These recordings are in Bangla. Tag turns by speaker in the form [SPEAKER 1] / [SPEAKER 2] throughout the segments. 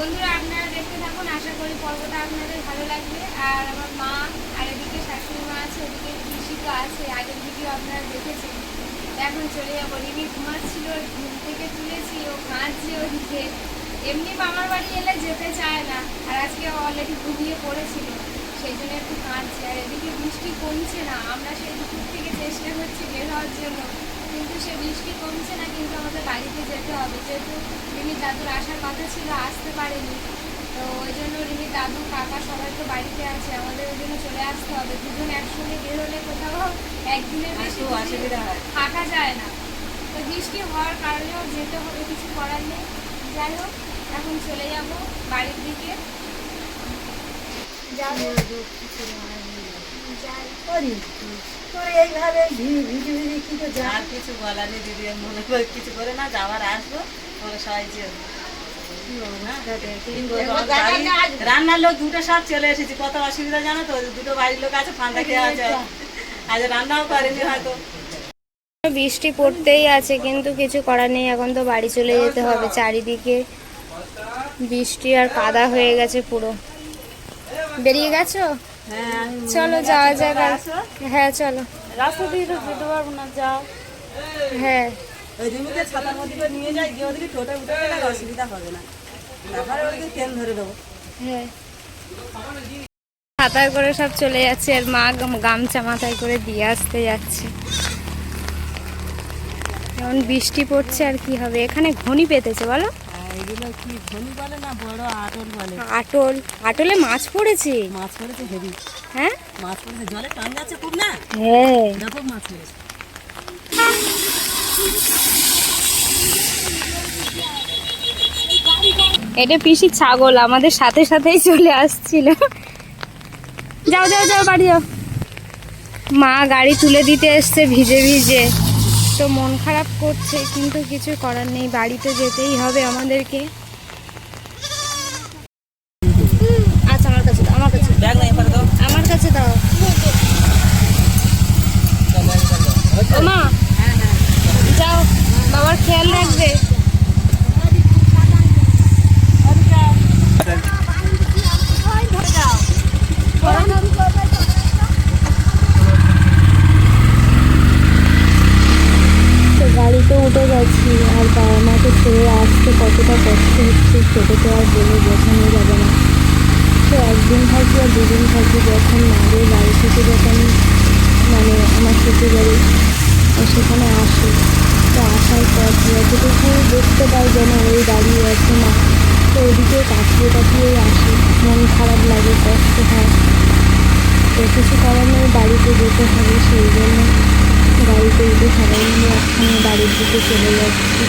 [SPEAKER 1] বন্ধুরা, আপনারা দেখতে থাকুন। আশা করি পর্বটা আপনাদের ভালো লাগবে। আর আমার মা, আর এদিকে শাশুড়ি মা আছে ওদিকে কৃষিকা আছে। আগের ভিডিও আপনারা দেখেছেন। এখন চলে যাব। রিমি ঘুমাচ্ছিল, ঘুম থেকে তুলেছি, ও কাঁদছে ওদিকে। এমনি মামার বাড়ি এলে যেতে চায় না। আর আজকে অলরেডি ঘুমিয়ে পড়েছিল, সেই জন্য একটু কাঁদছে। আর এদিকে বৃষ্টি কমছে না। আমরা সেই দুপুর থেকে চেষ্টা করছি বের হওয়ার জন্য। কিন্তু সে বৃষ্টি কমছে না কিন্তু আমাদের বাড়িতে যেতে হবে। যেহেতু রিমির দাদুর আসার কথা ছিল আসতে পারেনি। তো ওই জন্য রিমির দাদু কাকা সবাই তো বাড়িতে আছে। আমাদের ওই জন্য চলে আসতে হবে। দুজন একসঙ্গে বের হলে কোথাও একদিনের বেশি
[SPEAKER 2] অসুবিধা হয়।
[SPEAKER 1] থাকা যায় না। তো বৃষ্টি হওয়ার কারণেও যেতে হবে কিছু করার নেই। যাই হোক এখন চলে যাব বাড়ির দিকে। যাব। যাই
[SPEAKER 2] করি তোর এইভাবে ভিড়ি ভিড়ি ভিড়ি কি করে যা আর কিছু বলার নেই দিদি মনে করে কিছু করে না যাবার আসব তোর সবাই যে রান্নার লোক দুটো সব চলে এসেছি কত অসুবিধা জানো তো? দুটো বাড়ির লোক আছে ফান্দা খেয়ে আছে। আজ রান্নাও করেনি হয়তো।
[SPEAKER 1] বৃষ্টি পড়তেই আছে কিন্তু কিছু করার নেই এখন তো বাড়ি চলে যেতে হবে চারিদিকে। বৃষ্টি আর কাদা হয়ে গেছে পুরো। বেরিয়ে গেছো? চলো যাওয়া যাক হ্যাঁ চলো।
[SPEAKER 2] রাস্তা দিয়ে তো যেতে পারব না যাও।
[SPEAKER 1] হ্যাঁ।
[SPEAKER 2] ওই জমিতে ছাতার মধ্যে করে নিয়ে যাই গিয়ে ওদিকে টোটো উঠে গেলে অসুবিধা হবে না। তারপরে ওদিকে ট্রেন ধরে দেবো।
[SPEAKER 1] হ্যাঁ। করে সব চলে যাচ্ছে আর মা গামছা মাথায় করে দিয়ে আসতে যাচ্ছে। এখন বৃষ্টি পড়ছে আর কি হবে? এখানে ঘনি পেতেছে বলো?
[SPEAKER 2] এগুলো কি ধনী বলে না বড় আটল বলে?
[SPEAKER 1] আটল। আটলে মাছ পড়েছে।
[SPEAKER 2] মাছ পড়েছে হেভি।
[SPEAKER 1] হ্যাঁ?
[SPEAKER 2] মাছ পড়েছে জলে টান যাচ্ছে খুব না?
[SPEAKER 1] হ্যাঁ।
[SPEAKER 2] ব্যাপক মাছ পড়েছে।
[SPEAKER 1] এটা পিসি ছাগল আমাদের সাথে সাথেই চলে আসছিল। যাও যাও যাও বাড়ি যাও। মা গাড়ি তুলে দিতে এসছে ভিজে ভিজে। তো মন খারাপ করছে কিন্তু কিছু করার নেই বাড়িতে যেতেই হবে আমাদেরকে। আচ্ছা আমার কাছে দাও আমার কাছে
[SPEAKER 2] ব্যাগ নাই দাও।
[SPEAKER 1] আমার কাছে দাও। মা যাও বাবার খেয়াল রাখবে। গাড়িতে উঠে গেছি আর বাবা মাকে ছেড়ে আসতে কতটা কষ্ট হচ্ছে সেটা তো আর বলে বোঝানো যাবে না। তো একদিন থাকি আর দুদিন থাকি যখন মাদের বাড়ি থেকে যখন মানে আমার শ্বশুর বাড়ি সেখানে আসে, তো আসার পর যতটুকু দেখতে পাই যেন ওই দাঁড়িয়ে আছে না। তো ওদিকে তাকিয়ে তাকিয়েই আসে, মন খারাপ লাগে, কষ্ট হয়। তো কিছু নেই, বাড়িতে যেতে হবে সেই জন্য। গাড়িতে উঠে সবাই মিলে একসঙ্গে বাড়ির দিকে চলে যাচ্ছি।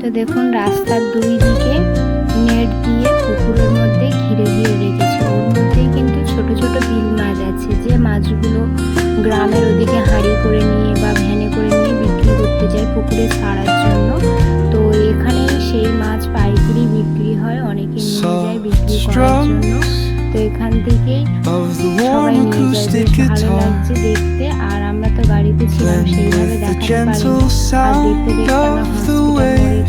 [SPEAKER 1] তো দেখুন, রাস্তার দুই দিকে নেট দিয়ে পুকুরের মধ্যে ঘিরে ঘিরে রেখেছে। ওর মধ্যেই কিন্তু ছোট ছোট বিল মাছ আছে। যে মাছগুলো গ্রামের ওদিকে হাঁড়ি করে নিয়ে বা ভ্যানে করে নিয়ে বিক্রি করতে যায় পুকুরে ছাড়ার জন্য। তো এখানে সেই মাছ পাইকারি বিক্রি হয় অনেকে নিয়ে যায় বিক্রি করার জন্য। তো এখান থেকেই
[SPEAKER 3] of
[SPEAKER 1] সবাই নিয়ে যায় ভালো লাগছে দেখতে। আর আমরা তো গাড়িতে ছিলাম সেইভাবে দেখাতে পারিনি। আর দেখতে দেখতে আমরা
[SPEAKER 3] of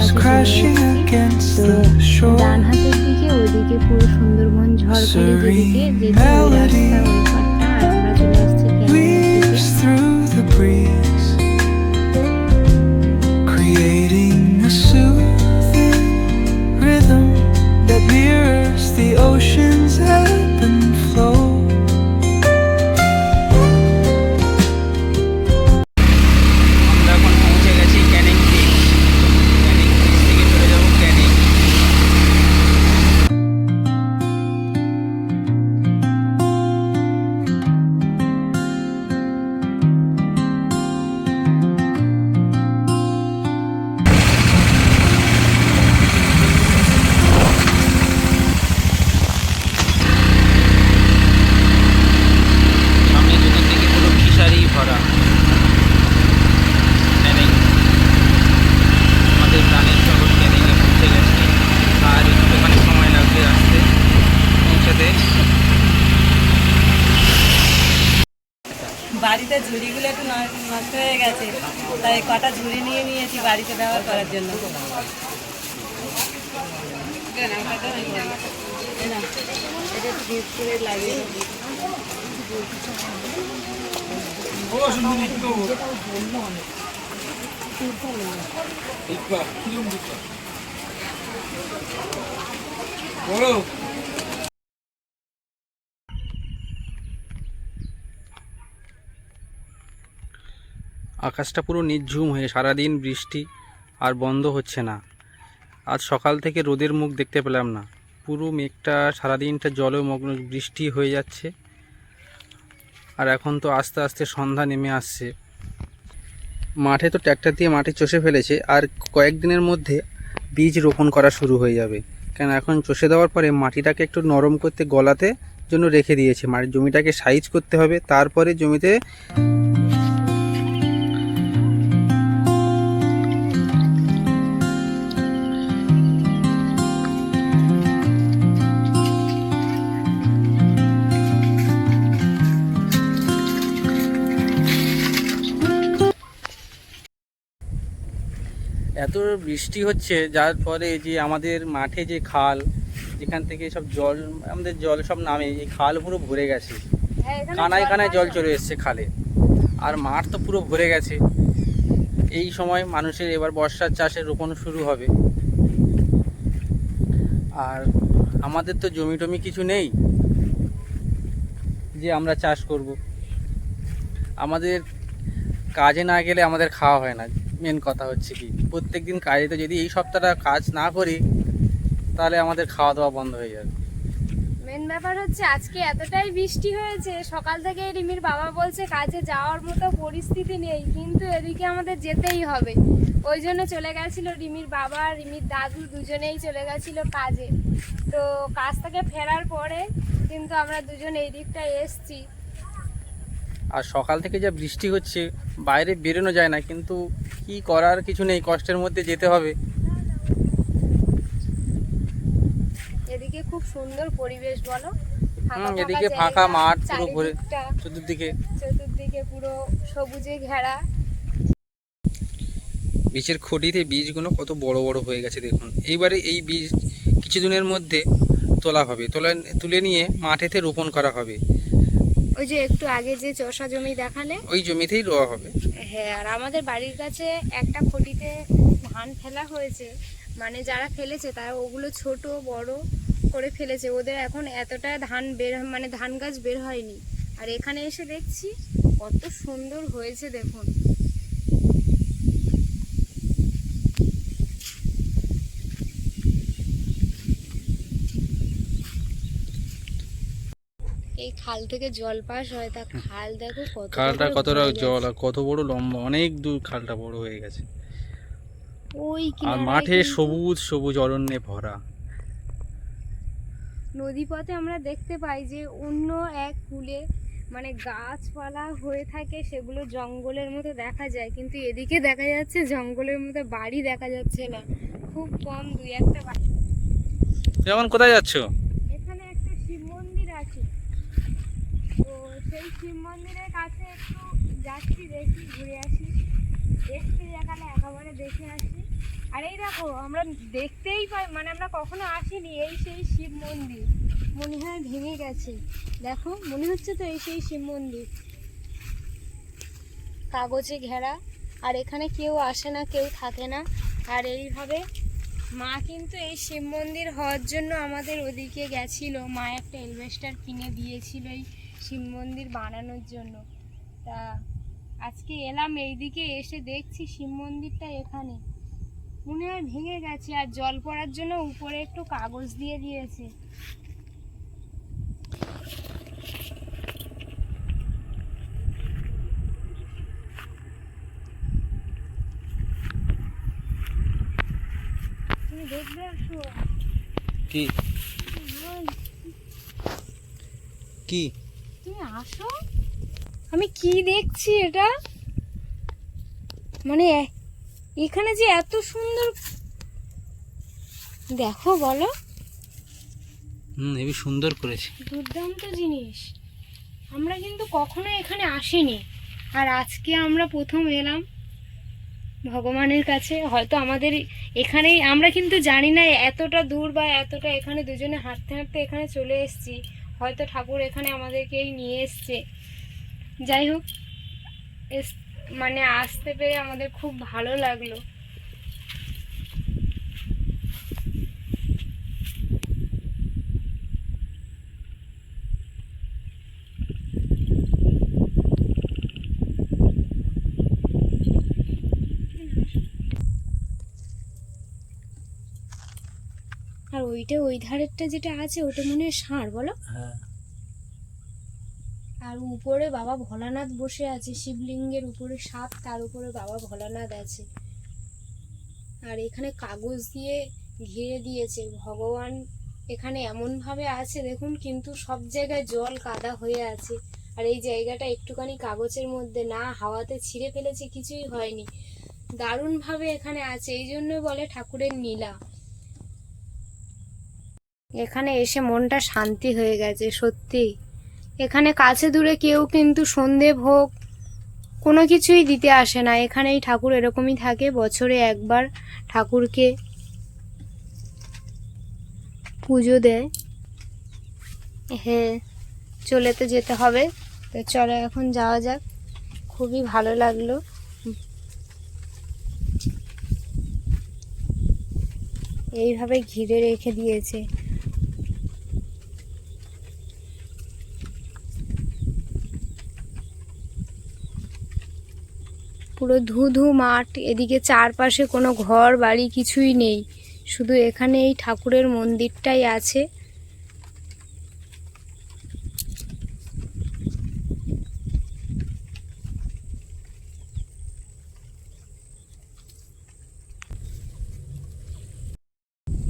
[SPEAKER 1] হসপিটাল কাছে চলে এসেছি তো ডান হাতের দিকে ওইদিকে পুরো সুন্দরবন ঝড়খালি যেদিকে
[SPEAKER 3] Serene
[SPEAKER 1] যেতে
[SPEAKER 2] বৃষ্টিতে ঝুড়িগুলো একটু নষ্ট হয়ে গেছে, তাই কটা ঝুড়ি নিয়ে নিয়েছি বাড়িতে ব্যবহার করার জন্য। এই নাও, এটা একটু ডিপ করে লাগিয়ে দাও।
[SPEAKER 4] আকাশটা পুরো নির্ঝুম হয়ে সারাদিন বৃষ্টি আর বন্ধ হচ্ছে না। আজ সকাল থেকে রোদের মুখ দেখতে পেলাম না। পুরো মেঘটা সারাদিনটা জলে মগ্ন বৃষ্টি হয়ে যাচ্ছে। আর এখন তো আস্তে আস্তে সন্ধ্যা নেমে আসছে। মাঠে তো ট্র্যাক্টর দিয়ে মাটি চষে ফেলেছে আর কয়েকদিনের মধ্যে বীজ রোপণ করা শুরু হয়ে যাবে। কেন এখন চষে দেওয়ার পরে মাটিটাকে একটু নরম করতে গলাতে জন্য রেখে দিয়েছে। মানে জমিটাকে সাইজ করতে হবে, তারপরে জমিতে এত বৃষ্টি হচ্ছে যার ফলে যে আমাদের মাঠে যে খাল যেখান থেকে সব জল আমাদের জল সব নামে এই খাল পুরো ভরে গেছে।
[SPEAKER 1] হ্যাঁ,
[SPEAKER 4] কানায় কানায় জল চলে এসছে খালে। আর মাঠ তো পুরো ভরে গেছে। এই সময় মানুষের এবার বর্ষার চাষে রোপণ শুরু হবে। আর আমাদের তো জমি টমি কিছু নেই যে আমরা চাষ করব। আমাদের কাজে না গেলে আমাদের খাওয়া হয় না। মেন কথা হচ্ছে কি প্রত্যেক দিন কাজে তো যদি এই সপ্তাহটা কাজ না করি, তাহলে আমাদের খাওয়া দাওয়া বন্ধ হয়ে যাবে।
[SPEAKER 1] মেন ব্যাপার হচ্ছে আজকে এতটাই বৃষ্টি হয়েছে, সকাল থেকে রিমির বাবা বলছে কাজে যাওয়ার মতো পরিস্থিতি নেই, কিন্তু এদিকে আমাদের যেতেই হবে। ওই জন্য চলে গেছিল রিমির বাবা, রিমির দাদু দুজনেই চলে গেছিল কাজে। তো কাজ থেকে ফেরার পরে কিন্তু আমরা দুজন এই দিকটায় এসছি।
[SPEAKER 4] আর সকাল থেকে যা বৃষ্টি হচ্ছে বাইরে বেরোনো যায় না কিন্তু কি করার কিছু নেই কষ্টের মধ্যে যেতে হবে।
[SPEAKER 1] এদিকে খুব সুন্দর পরিবেশ বলো।
[SPEAKER 4] এদিকে ফাঁকা মাঠ পুরো ভরে চতুর্দিকে।
[SPEAKER 1] চতুর্দিকে পুরো সবুজে ঘেরা।
[SPEAKER 4] বীজের খড়িতে বীজগুলো কত বড় বড় হয়ে গেছে দেখুন। এইবারে এই বীজ কিছুদিনের মধ্যে তোলা হবে। তোলা তুলে নিয়ে মাঠেতে রোপণ করা হবে।
[SPEAKER 1] ওই যে একটু আগে যে চষা জমি দেখালে?
[SPEAKER 4] ওই জমিতেই রোয়া হবে।
[SPEAKER 1] হ্যাঁ আর আমাদের বাড়ির কাছে একটা খটিতে ধান ফেলা হয়েছে। মানে যারা ফেলেছে তারা ওগুলো ছোট বড় করে ফেলেছে। ওদের এখন এতটা ধান বের মানে ধান গাছ বের হয়নি। আর এখানে এসে দেখছি কত সুন্দর হয়েছে দেখুন। এই খাল থেকে জল পাস হয় তা খাল দেখো কত
[SPEAKER 4] খালটা কতটা জল আর কত বড় লম্বা অনেক দূর খালটা বড় হয়ে গেছে।
[SPEAKER 1] ওই
[SPEAKER 4] আর মাঠে সবুজ সবুজ অরণ্যে ভরা।
[SPEAKER 1] নদীপথে আমরা দেখতে পাই যে অন্য এক কূলে মানে গাছপালা হয়ে থাকে সেগুলো জঙ্গলের মতো দেখা যায়। কিন্তু এদিকে দেখা যাচ্ছে জঙ্গলের মতো বাড়ি দেখা যাচ্ছে না। খুব কম দুই একটা বাড়ি।
[SPEAKER 4] যেমন কোথায় যাচ্ছ
[SPEAKER 1] এখানে একটা শিব মন্দির আছে তো সেই শিব মন্দিরের কাছে একটু যাচ্ছি, দেখি, ঘুরে আসি। দেখতে দেখালে একেবারে দেখে আসি। আর এই দেখো, আমরা দেখতেই পাই মানে আমরা কখনো আসিনি, এই সেই শিব মন্দির। মনে হয় ভেঙে গেছে। দেখো, মনে হচ্ছে তো এই সেই শিব মন্দির। কাগজে ঘেরা, আর এখানে কেউ আসে না, কেউ থাকে না। আর এইভাবে মা কিন্তু এই শিব মন্দির হওয়ার জন্য আমাদের ওদিকে গেছিল। মা একটা এলভেস্টার কিনে দিয়েছিল এই শিব মন্দির বানানোর জন্য। তা আজকে এলাম এইদিকে এসে দেখছি শিব মন্দিরটা এখানে। মনে হয় ভেঙে গেছে আর জল পড়ার জন্য উপরে একটু কাগজ দিয়ে দিয়েছে। তুমি দেখবে আসো।
[SPEAKER 4] কি? কি?
[SPEAKER 1] তুমি আসো। আমি কি দেখছি এটা? মানে এখানে যে এত সুন্দর দেখো বলো।
[SPEAKER 4] হুম সুন্দর করেছে।
[SPEAKER 1] দুর্দান্ত জিনিস। আমরা কিন্তু কখনো এখানে আসিনি। আর আজকে আমরা প্রথম এলাম ভগবানের কাছে। হয়তো আমাদের এখানেই আমরা কিন্তু জানি না এতটা দূর বা এতটা এখানে দুজনে হাঁটতে হাঁটতে এখানে চলে এসেছি। হয়তো ঠাকুর এখানে আমাদেরকেই নিয়ে এসছে। যাই হোক মানে আসতে পেরে আমাদের খুব ভালো লাগল আর ওইটা ওই ধারেরটা যেটা আছে ওটা মনে হয় ষাঁড় বলো?
[SPEAKER 2] হ্যাঁ।
[SPEAKER 1] আর উপরে বাবা ভোলানাথ বসে আছে শিবলিঙ্গের উপরে সাপ তার উপরে বাবা ভোলানাথ আছে। আর এখানে কাগজ দিয়ে ঘিরে দিয়েছে ভগবান এখানে এমন ভাবে আছে দেখুন কিন্তু সব জায়গায় জল কাদা হয়ে আছে। আর এই জায়গাটা একটুখানি কাগজের মধ্যে না হাওয়াতে ছিঁড়ে ফেলেছে কিছুই হয়নি। দারুণ ভাবে এখানে আছে এই জন্য বলে ঠাকুরের নীলা। এখানে এসে মনটা শান্তি হয়ে গেছে, সত্যি। এখানে কাছে দূরে কেউ কিন্তু সন্ধে ভোগ কোনো কিছুই দিতে আসে না। এখানেই ঠাকুর এরকমই থাকে, বছরে একবার ঠাকুরকে পুজো দেয়। হ্যাঁ চলে তো যেতে হবে। তো চলো এখন যাওয়া যাক। খুবই ভালো লাগল। এইভাবে ঘিরে রেখে দিয়েছে। পুরো ধু ধু মাঠ, এদিকে চারপাশে কোনো ঘর, বাড়ি কিছুই নেই। শুধু এখানে এই ঠাকুরের মন্দিরটাই আছে।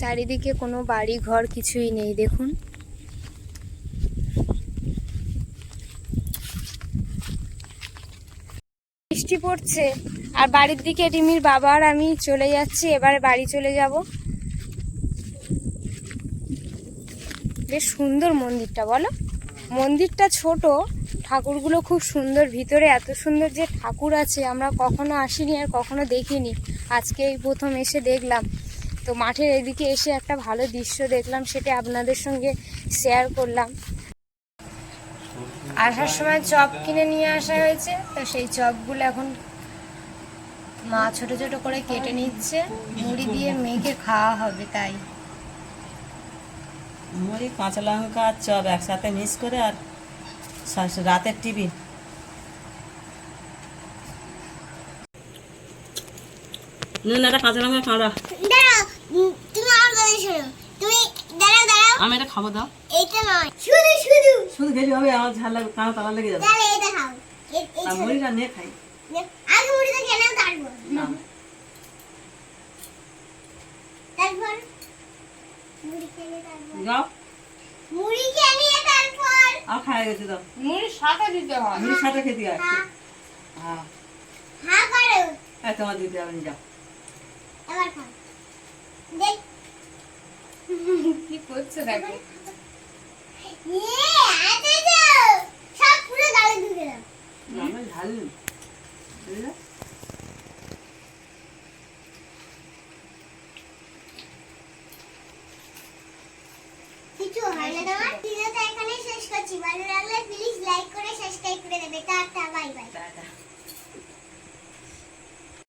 [SPEAKER 1] চারিদিকে কোনো বাড়ি ঘর কিছুই নেই, দেখুন। বৃষ্টি পড়ছে। আর বাড়ির দিকে রিমির বাবা আর আমি চলে যাচ্ছি, এবার বাড়ি চলে যাব। বেশ সুন্দর মন্দিরটা, বলো। মন্দিরটা ছোট, ঠাকুরগুলো খুব সুন্দর, ভিতরে এত সুন্দর যে ঠাকুর আছে, আমরা কখনো আসিনি আর কখনো দেখিনি। আজকে এই প্রথম এসে দেখলাম। তো মাঠের এদিকে এসে একটা ভালো দৃশ্য দেখলাম, সেটা আপনাদের সঙ্গে শেয়ার করলাম। আসার সময় চপ কিনে নিয়ে আসা হয়েছে। তো সেই চপগুলো এখন মা ছোট ছোট করে কেটে নিচ্ছে। মুড়ি দিয়ে মেখে খাওয়া হবে তাই।
[SPEAKER 2] মুড়ি কাঁচা লঙ্কা আর চপ একসাথে মিক্স করে আর রাতের টিফিন। নুন একটা কাঁচা লঙ্কা কাঁড়া
[SPEAKER 5] তুমি আমার কথা শোনো তুমি দাঁড়াও দাঁড়াও
[SPEAKER 2] আমি এটা খাব দাও।
[SPEAKER 5] এইটা নয়। শুধু শুধু।
[SPEAKER 2] শুধু গেলি হবে আমার ঝাল লাগবে কাঁড়া তালা লেগে যাবে।
[SPEAKER 5] তাহলে এটা খাও।
[SPEAKER 2] আর মুড়িটা নিয়ে খাই।
[SPEAKER 5] আগে মুড়িটা খেয়ে নাও
[SPEAKER 2] না।
[SPEAKER 5] তারপর? মুড়ি খেলে তারপর।
[SPEAKER 2] যাও
[SPEAKER 5] মুড়ি তারপর।
[SPEAKER 2] আর গেছে দাও।
[SPEAKER 1] মুড়ির সাথে দিতে হয়।
[SPEAKER 2] মুড়ির সাথে খেতে
[SPEAKER 5] হ্যাঁ।
[SPEAKER 2] হ্যাঁ।
[SPEAKER 5] হ্যাঁ করো।
[SPEAKER 2] হ্যাঁ তোমার দিতে হবে যাও।
[SPEAKER 5] এবার খাও দেখ
[SPEAKER 1] কি করছে দেখো।
[SPEAKER 5] ইয়ে আচ্ছা তো সব পুরো গালে দিয়ে দিলাম।
[SPEAKER 2] আমি ঝাল